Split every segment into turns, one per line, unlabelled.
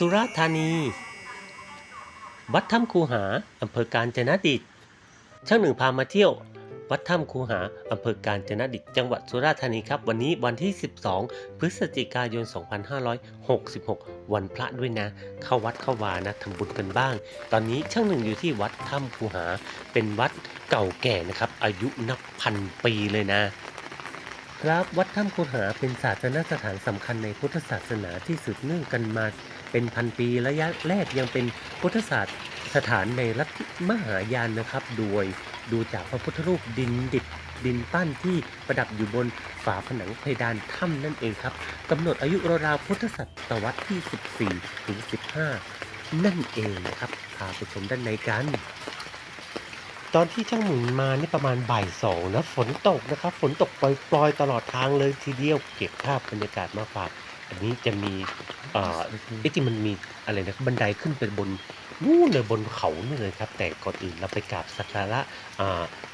สุราษฎร์ธานี วัดถ้ำคูหา อำเภอกาญจนดิตช่างหนึ่งพามาเที่ยว วัดถ้ำคูหา อำเภอกาญจนดิตจังหวัดสุราษฎร์ธานีครับ วันนี้วันที่ 12 พฤศจิกายน 2566 วันพระด้วยนะ เข้าวัดเข้าวานะทำบุญกันบ้าง ตอนนี้ช่างหนึ่งอยู่ที่วัดถ้ำคูหา เป็นวัดเก่าแก่นะครับ อายุนับพันปีเลยนะครับวัดถ้ำคูหาเป็นศาสนสถานสำคัญในพุทธศาสนาที่สืบเนื่องกันมา เป็นพันปีระยะแรกยังเป็นพุทธศาสตร์สถานในลัทธิมหายานนะครับ โดยดูจากพระพุทธรูปดินดิบดินปั้นที่ประดับอยู่บนฝาผนังเพดานถ้ำนั่นเองครับกำหนดอายุราวพุทธศตวรรษที่ 14 ถึง 15 นั่นเองนะครับพาไปชมด้านในกัน ตอนที่ช่างหมุนมานี่ประมาณบ่ายสองนะฝนตกนะครับ ฝนตกปล่อยๆตลอดทางเลยทีเดียวเก็บภาพบรรยากาศมาฝาก อันนี้จะมี เอ่อจริงๆมันมีอะไรนะบันไดขึ้นไปบนนู่นเลยบนเขานี่เลยครับ แต่ก่อนอื่นเราไปกราบสักการะอ่า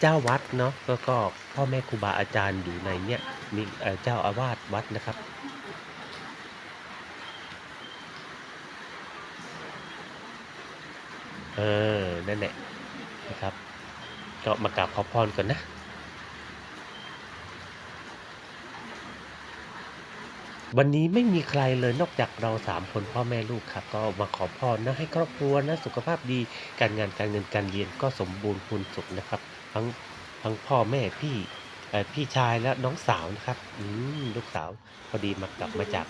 เจ้าวัดเนาะแล้วก็พ่อแม่ครูบาอาจารย์อยู่ในเนี้ยมีเอ่อเจ้าอาวาสวัดนะครับเออนั่นแหละนะครับ ก็มากราบขอพรก่อนนะ วันนี้ไม่มีใครเลยนอกจากเราสามคนพ่อแม่ลูกครับก็มาขอพรนะให้ครอบครัวนะสุขภาพดีการงานการเงินการเรียนก็สมบูรณ์พูนสุขนะครับทั้งทั้งพ่อแม่พี่พี่ชายและน้องสาวนะครับอืมลูกสาวพอดีมากลับมาจาก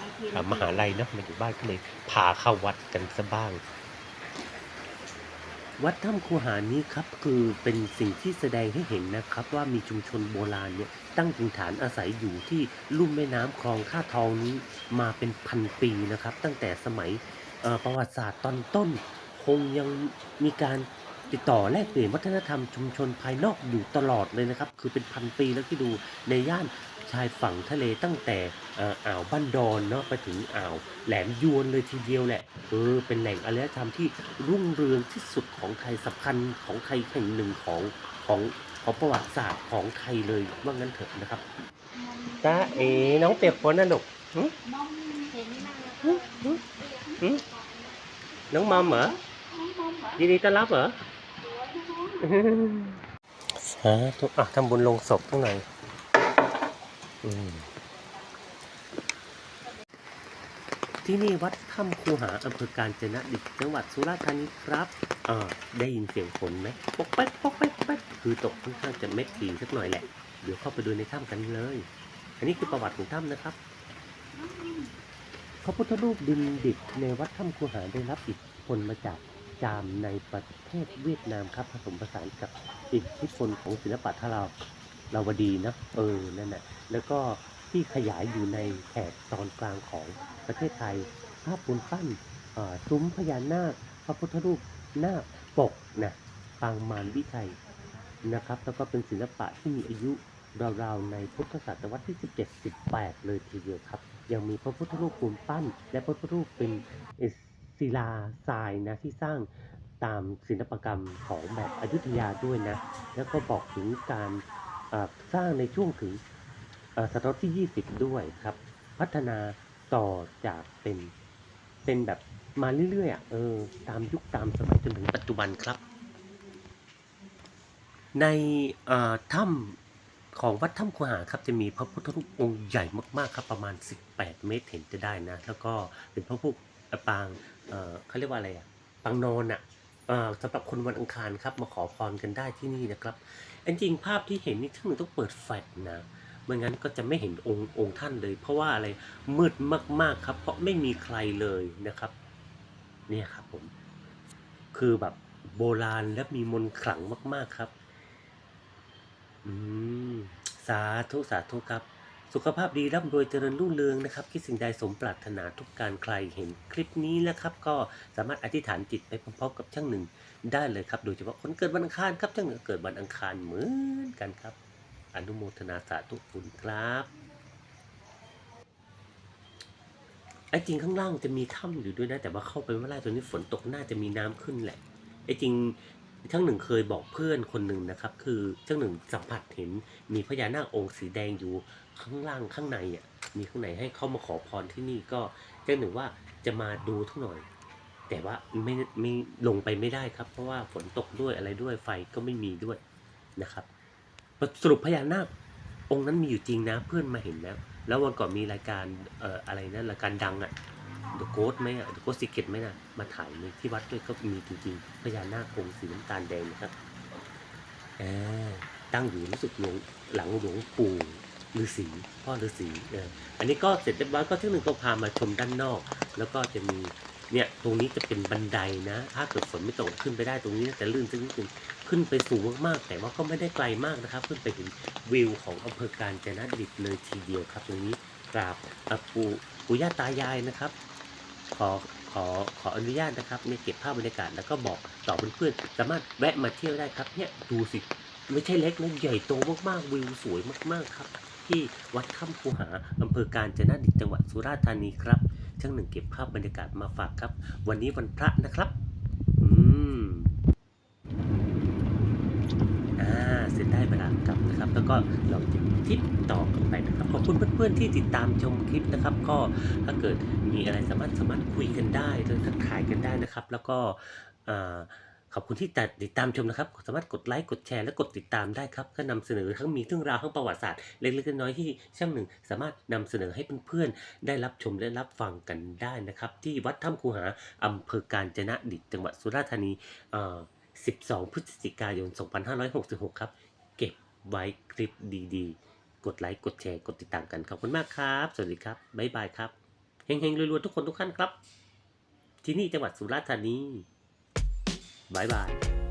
มหาลัยเนาะมาอยู่บ้านก็เลยพาเข้าวัดกันซะบ้าง วัดถ้ำคูหานี้ครับคือเป็นสิ่งที่แสดงให้เห็นนะครับ ว่ามีชุมชนโบราณเนี่ยตั้งถิ่นฐานอาศัยอยู่ที่ลุ่มแม่น้ำคลองท่าทองนี้มาเป็นพันปีนะครับ ตั้งแต่สมัยประวัติศาสตร์ตอนต้น คงยังมีการติดต่อแลกเปลี่ยนวัฒนธรรมชุมชนภายนอกอยู่ตลอดเลยนะครับ คือเป็นพันปีแล้วที่ดูในย่าน ชายฝั่งทะเลตั้งแต่อ่าวบ้านดอนเนาะไปถึงอ่าวแหลมยวนเลยทีเดียวแหละเออเป็นแหล่งอารยธรรมที่รุ่งเรืองที่สุดของไทยสำคัญของไทยแห่งหนึ่งของของของประวัติศาสตร์ของไทยเลยว่างั้นเถอะนะครับตาเอ๋น้องเปียกฝนนะลูกหึ
มองเห็นมา
หึหึหึน้องมอมเหรอยินดีต้อนรับเหรอฮะทุกอะทำบุญลงศพทั้งหน่อย ที่นี่วัดถ้ำคูหาอำเภอกาญจนดิตจังหวัดสุราษฎร์ธานีครับอ่าได้ยินเสียงฝนไหมปกแป๊กปกแป๊กแป๊กคือตกค่อนข้างจะเม็ดถี่สักหน่อยแหละ เดี๋ยวเข้าไปดูในถ้ำกันเลย อันนี้คือประวัติของถ้ำนะครับพระพุทธรูปดินดิบในวัดถ้ำคูหาได้รับอิทธิพลมาจากจามในประเทศเวียดนามครับผสมผสานกับอิทธิพลของศิลปะทารา วลาวดีนะเออนั่นแหละแล้วก็ที่ขยายอยู่ในแถบตอนกลางของประเทศไทย ภาพปูนปั้นซุ้มพญานาคพระพุทธรูปนาคปกนะปางมารวิชัยนะครับ แล้วก็เป็นศิลปะที่มีอายุราวๆในพุทธศตวรรษที่ 17-18 เลยทีเดียวครับ ยังมีพระพุทธรูปปูนปั้น และพระพุทธรูปเป็นศิลาทรายนะที่สร้างตามศิลปกรรมของแบบอยุธยาด้วยนะ แล้วก็บอกถึงการ สร้างในช่วงถึงศตวรรษที่ 20 ด้วยครับ พัฒนาต่อจากเป็นเป็นแบบมาเรื่อยๆอะเออตามยุคตามสมัยจนถึงปัจจุบันครับ ในถ้ำของวัดถ้ำคูหาครับจะมีพระพุทธรูปองค์ใหญ่มากๆครับประมาณ 18 เมตรเห็นจะได้นะ แล้วก็เป็นพระพุทธปางเเขาเรียกว่าอะไรอะปางนอนอะ สำหรับคนวันอังคารครับมาขอพรกันได้ที่นี่นะครับจริงภาพที่เห็นนี่ท่านหนึ่งต้องเปิดแฟลชนะไม่งั้นก็จะไม่เห็นองค์องค์ท่านเลย เพราะว่าอะไรมืดมากๆครับ เพราะไม่มีใครเลยนะครับ เนี่ยครับผม คือแบบโบราณและมีมนต์ขลังมาก ๆครับ อืม สาธุสาธุครับ สุขภาพดีร่ำรวยเจริญรุ่งเรืองนะครับคิดสิ่งใดสมปรารถนาทุกการใครเห็นคลิปนี้แล้วครับ ก็สามารถอธิษฐานจิตไปพร้อมๆกับช่างหนึ่งได้เลยครับ โดยเฉพาะคนเกิดวันอังคารครับช่างหนึ่งเกิดวันอังคารเหมือนกันครับ อนุโมทนาสาธุคุณครับไอ้จริงข้างล่างจะมีถ้ำอยู่ด้วยนะ แต่ว่าเข้าไปไม่ได้ตอนนี้ฝนตกน่าจะมีน้ำขึ้นแหละไอ้จริง ช่างหนึ่งเคยบอกเพื่อนคนหนึ่งนะครับ คือช่างหนึ่งสัมผัสเห็นมีพญานาคองค์สีแดงอยู่ข้างล่างข้างในอะมีข้างในให้เข้ามาขอพรที่นี่ก็ช่างหนึ่งว่าจะมาดูทุกหน่อย แต่ว่าไม่ไม่ลงไปไม่ได้ครับ เพราะว่าฝนตกด้วยอะไรด้วยไฟก็ไม่มีด้วยนะครับสรุปพญานาคองค์นั้นมีอยู่จริงนะเพื่อนมาเห็นแล้ว แล้ววันก่อนมีรายการเอ่ออะไรนะรายการดังอะ The Ghost ไหมอะ The Ghost Secret ไหมนะมาถ่ายในที่วัดด้วยก็มีจริงๆพญานาคองค์สีน้ำตาลแดงนะครับเออตั้งอยู่รู้สึกหลวงหลังหลวงปู่ฤาษีพ่อฤาษีเอออันนี้ก็เสร็จเรียบร้อยก็ที่หนึ่งก็พามาชมด้านนอก แล้วก็จะมีเนี่ยตรงนี้จะเป็นบันไดนะ ถ้าเกิดฝนไม่ตกขึ้นไปได้ตรงนี้แต่ลื่นสักนิดหนึงขึ้นไปสูงมากๆ แต่ว่าก็ไม่ได้ไกลมากนะครับ ขึ้นไปเห็นวิวของอำเภอการจนดิตเลยทีเดียวครับ ตรงนี้กราบอะปู่ปู่ย่าตายายนะครับ ขอขอขออนุญาตนะครับเนี่ยเก็บภาพบรรยากาศแล้วก็บอกต่อเพื่อนๆสามารถแวะมาเที่ยวได้ครับเนี่ยดูสิไม่ใช่เล็กนะใหญ่โตมากๆวิวสวยมากๆครับ ที่วัดถ้ำคูหาอำเภอการจนดิตจังหวัดสุราษฎร์ธานีครับช่างหนึ่งเก็บภาพบรรยากาศมาฝากครับ วันนี้วันพระนะครับ อืมอ่าเสร็จได้เวลากลับนะครับ แล้วก็เราจะทริปต่อกันไปนะครับ ขอบคุณเพื่อนๆที่ติดตามชมคลิปนะครับ ก็ถ้าเกิดมีอะไรสามารถสามารถคุยกันได้หรือทักทายกันได้นะครับ แล้วก็ขอบคุณที่ติดตามชมนะครับ สามารถกดไลค์ กดแชร์ และกดติดตามได้ครับ ก็นำเสนอทั้งมีเรื่องราวทั้งประวัติศาสตร์เล็กๆน้อยๆที่ช่างหนึ่ง สามารถนำเสนอให้เพื่อนๆ ได้รับชมและรับฟังกันได้นะครับ ที่วัดถ้ำคูหาอำเภอการจนะดิตจังหวัดสุราษฎร์ธานี 12 พฤศจิกายน 2566 ครับ ไว้คลิปดีๆ กดไลค์ กดแชร์ กดติดตามกัน ขอบคุณมากครับ สวัสดีครับ บ๊ายบายครับ เฮงๆ รวยๆ ทุกคนทุกท่านครับ ที่นี่จังหวัดสุราษฎร์ธานีบ๊ายบาย